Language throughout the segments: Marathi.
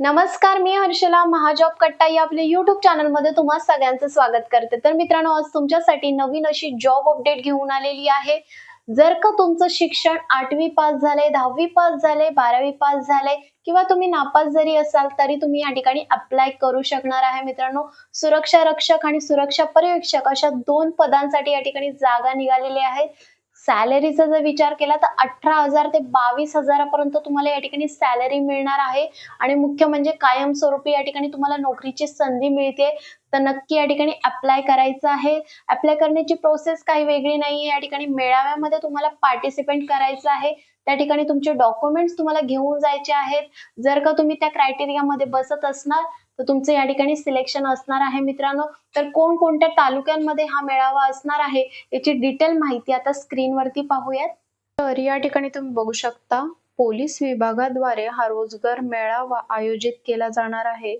नमस्कार मी हर्षला महाजॉब कट्टा या आपल्या युट्यूब चॅनलमध्ये तुम्हा सगळ्यांचं स्वागत करते. तर मित्रांनो आज तुमच्यासाठी नवीन अशी जॉब अपडेट घेऊन आलेली आहे. जर का तुमचं शिक्षण आठवी पास झाले दहावी पास झाले बारावी पास झाले किंवा तुम्ही नापास जरी असाल तरी तुम्ही या ठिकाणी अप्लाय करू शकणार आहे मित्रांनो. सुरक्षा रक्षक आणि सुरक्षा पर्यवेक्षक अशा दोन पदांसाठी या ठिकाणी जागा निघालेल्या आहेत सॅलरीचा जर विचार केला तर अठरा हजार ते बावीस हजारापर्यंत तुम्हाला या ठिकाणी सॅलरी मिळणार आहे. आणि मुख्य म्हणजे कायमस्वरूपी या ठिकाणी तुम्हाला नोकरीची संधी मिळते. तर नक्की या ठिकाणी अप्लाय करायचं आहे. अप्लाय करण्याची प्रोसेस काही वेगळी नाही या ठिकाणी मेळाव्यामध्ये तुम्हाला पार्टिसिपेट करायचं आहे. त्या ठिकाणी तुमचे डॉक्युमेंट्स तुम्हाला घेऊन जायचे आहेत. जर का तुम्ही त्या क्रायटेरियामध्ये बसत असणार तर तुमचं या ठिकाणी सिलेक्शन असणार आहे मित्रांनो. तर कोणकोणत्या तालुक्यांमध्ये हा मेळावा असणार आहे याची डिटेल माहिती आता स्क्रीनवरती पाहूयात. तर या ठिकाणी तुम्ही बघू शकता पोलीस विभागाद्वारे हा रोजगार मेळावा आयोजित केला जाणार आहे.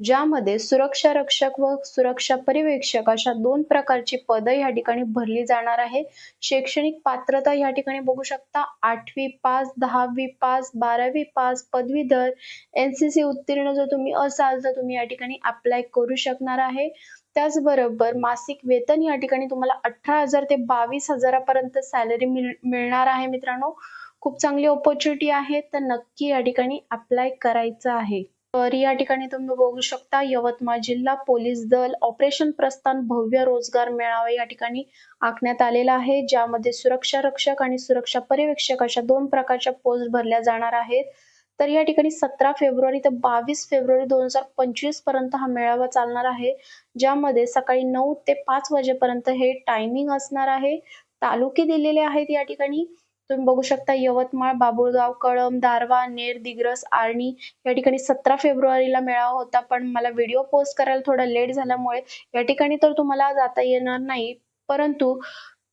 ज्यामध्ये सुरक्षा रक्षक व सुरक्षा पर्यवेक्षक अशा दोन प्रकारची पदं या ठिकाणी भरली जाणार आहे शैक्षणिक पात्रता या ठिकाणी बघू शकता आठवी पास दहावी पास बारावी पास पदवीधर एनसीसी उत्तीर्ण जर तुम्ही असाल तर तुम्ही या ठिकाणी अप्लाय करू शकणार आहे. त्याचबरोबर मासिक वेतन या ठिकाणी तुम्हाला अठरा हजार ते बावीस हजारापर्यंत सॅलरी मिळणार आहे मित्रांनो. खूप चांगली ऑपॉर्च्युनिटी आहे तर नक्की या ठिकाणी अप्लाय करायचं आहे. तर या ठिकाणी तुम्ही बघू शकता यवतमाळ जिल्हा पोलीस दल ऑपरेशन प्रस्थान भव्य रोजगार मेळावा या ठिकाणी आखण्यात आलेला आहे ज्यामध्ये सुरक्षा रक्षक आणि सुरक्षा पर्यवेक्षक अशा दोन प्रकारच्या पोस्ट भरल्या जाणार आहेत. तर या ठिकाणी सतरा फेब्रुवारी ते बावीस फेब्रुवारी दोन हजार पंचवीसपर्यंत हा मेळावा चालणार आहे ज्यामध्ये सकाळी नऊ ते पाच वाजेपर्यंत हे टायमिंग असणार आहे. तालुके दिलेले आहेत या ठिकाणी. तुम्ही बघू शकता यवतमाळ बाबुळगाव कळम दारवा नेर दिग्रस आर्णी या ठिकाणी सतरा फेब्रुवारीला मेळावा होता. पण मला व्हिडिओ पोस्ट करायला थोडा लेट झाल्यामुळे या ठिकाणी तर तुम्हाला जाता येणार नाही. परंतु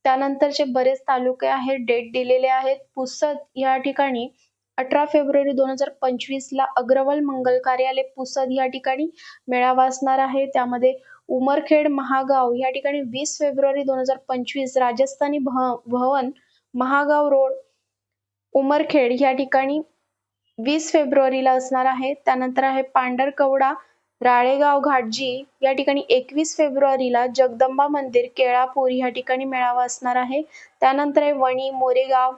त्यानंतरचे बरेच तालुके आहेत डेट दिलेले आहेत. पुसद या ठिकाणी अठरा फेब्रुवारी दोन हजार पंचवीस ला अग्रवाल मंगल कार्यालय पुसद या ठिकाणी मेळावा असणार आहे. त्यामध्ये उमरखेड महागाव या ठिकाणी वीस फेब्रुवारी दोन हजार पंचवीस राजस्थानी भवन महागाव रोड उमरखेड या ठिकाणी वीस फेब्रुवारीला असणार आहे. त्यानंतर आहे पांढरकवडा राळेगाव घाटजी या ठिकाणी एकवीस फेब्रुवारीला जगदंबा मंदिर केळापूर या ठिकाणी मेळावा असणार आहे. त्यानंतर आहे वणी मोरेगाव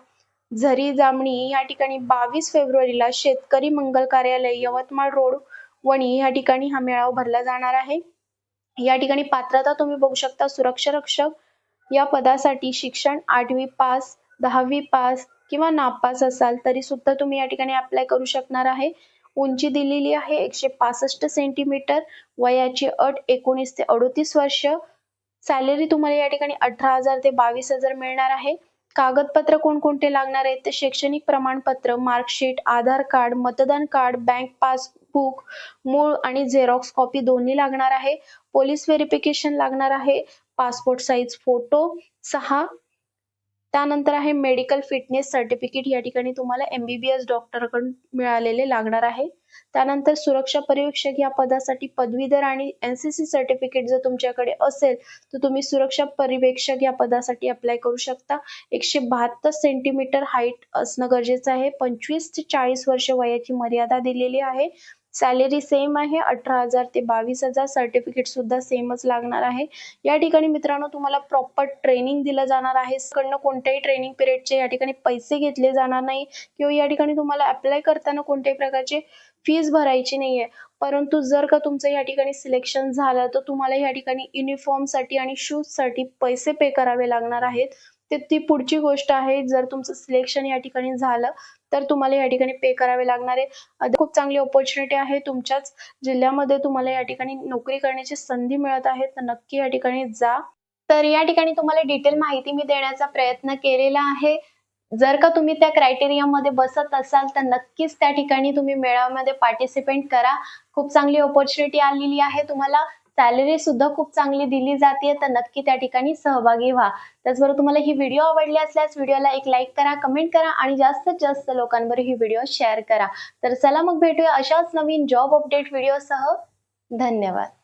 झरी जामणी या ठिकाणी बावीस फेब्रुवारीला शेतकरी मंगल कार्यालय यवतमाळ रोड वणी या ठिकाणी हा मेळावा भरला जाणार आहे. या ठिकाणी पात्रता तुम्ही बघू शकता. सुरक्षा रक्षक या पदासाठी शिक्षण आठवी पास दहावी पास किंवा नापास असाल तरी सुद्धा तुम्ही या ठिकाणी अप्लाय करू शकणार आहे. उंची दिलेली आहे एकशे पासष्ट सेंटीमीटर वयाची अट एकोणीस ते अडोतीस वर्ष. सॅलरी तुम्हाला या ठिकाणी अठरा हजार ते बावीस हजार मिळणार आहे. कागदपत्र कोणकोणते लागणार आहेत? ते शैक्षणिक प्रमाणपत्र मार्कशीट आधार कार्ड मतदान कार्ड बँक पासबुक मूळ आणि झेरॉक्स कॉपी दोन्ही लागणार आहे. पोलीस व्हेरिफिकेशन लागणार आहे. पासपोर्ट साईज फोटो सहा. त्यानंतर आहे मेडिकल फिटनेस सर्टिफिकेट या ठिकाणी तुम्हाला एमबीबीएस डॉक्टरकडून मिळालेले लागणार आहे. त्यानंतर सुरक्षा पर्यवेक्षक या पदासाठी पदवीधर आणि एनसीसी सर्टिफिकेट जर तुमच्याकडे असेल तर तुम्ही सुरक्षा पर्यवेक्षक या पदासाठी अप्लाय करू शकता. एकशे बहात्तर सेंटीमीटर हाईट असणं गरजेचं आहे. पंचवीस ते चाळीस वर्ष वयाची मर्यादा दिलेली आहे. सॅलरी सेम आहे अठरा हजार ते बावीस हजार. सर्टिफिकेट सुद्धा सेमच लागणार आहे. या ठिकाणी मित्रांनो तुम्हाला प्रॉपर ट्रेनिंग दिलं जाणार आहे. कडनं कोणत्याही ट्रेनिंग पिरियडचे या ठिकाणी पैसे घेतले जाणार नाही. किंवा या ठिकाणी तुम्हाला अप्लाय करताना कोणत्याही प्रकारचे फीज भरायची नाहीये. परंतु जर का तुमचं या ठिकाणी सिलेक्शन झालं तर तुम्हाला या ठिकाणी युनिफॉर्मसाठी आणि शूजसाठी पैसे पे करावे लागणार आहेत. ते ती पुढची गोष्ट आहे जर तुमचं सिलेक्शन या ठिकाणी झालं तर तुम्हाला या ठिकाणी पे करावे लागणार आहे खूप चांगली ऑपॉर्च्युनिटी आहे तुमच्याच जिल्ह्यामध्ये तुम्हाला या ठिकाणी नोकरी करण्याची संधी मिळत आहे. तर नक्की या ठिकाणी जा. तर या ठिकाणी तुम्हाला डिटेल माहिती मी देण्याचा प्रयत्न केलेला आहे. जर का तुम्ही त्या क्रायटेरियामध्ये बसत असाल तर नक्कीच त्या ठिकाणी तुम्ही मेळाव्यामध्ये पार्टिसिपेट करा. खूप चांगली ऑपॉर्च्युनिटी आलेली आहे तुम्हाला. सॅलरी सुद्धा खूप चांगली दिली जाते तर नक्की त्या ठिकाणी सहभागी व्हा. त्याचबरोबर तुम्हाला ही व्हिडिओ आवडली असल्यास व्हिडिओला एक लाईक करा कमेंट करा आणि जास्तीत जास्त लोकांवर ही व्हिडिओ शेअर करा. तर चला मग भेटूया अशाच नवीन जॉब अपडेट व्हिडिओसह धन्यवाद.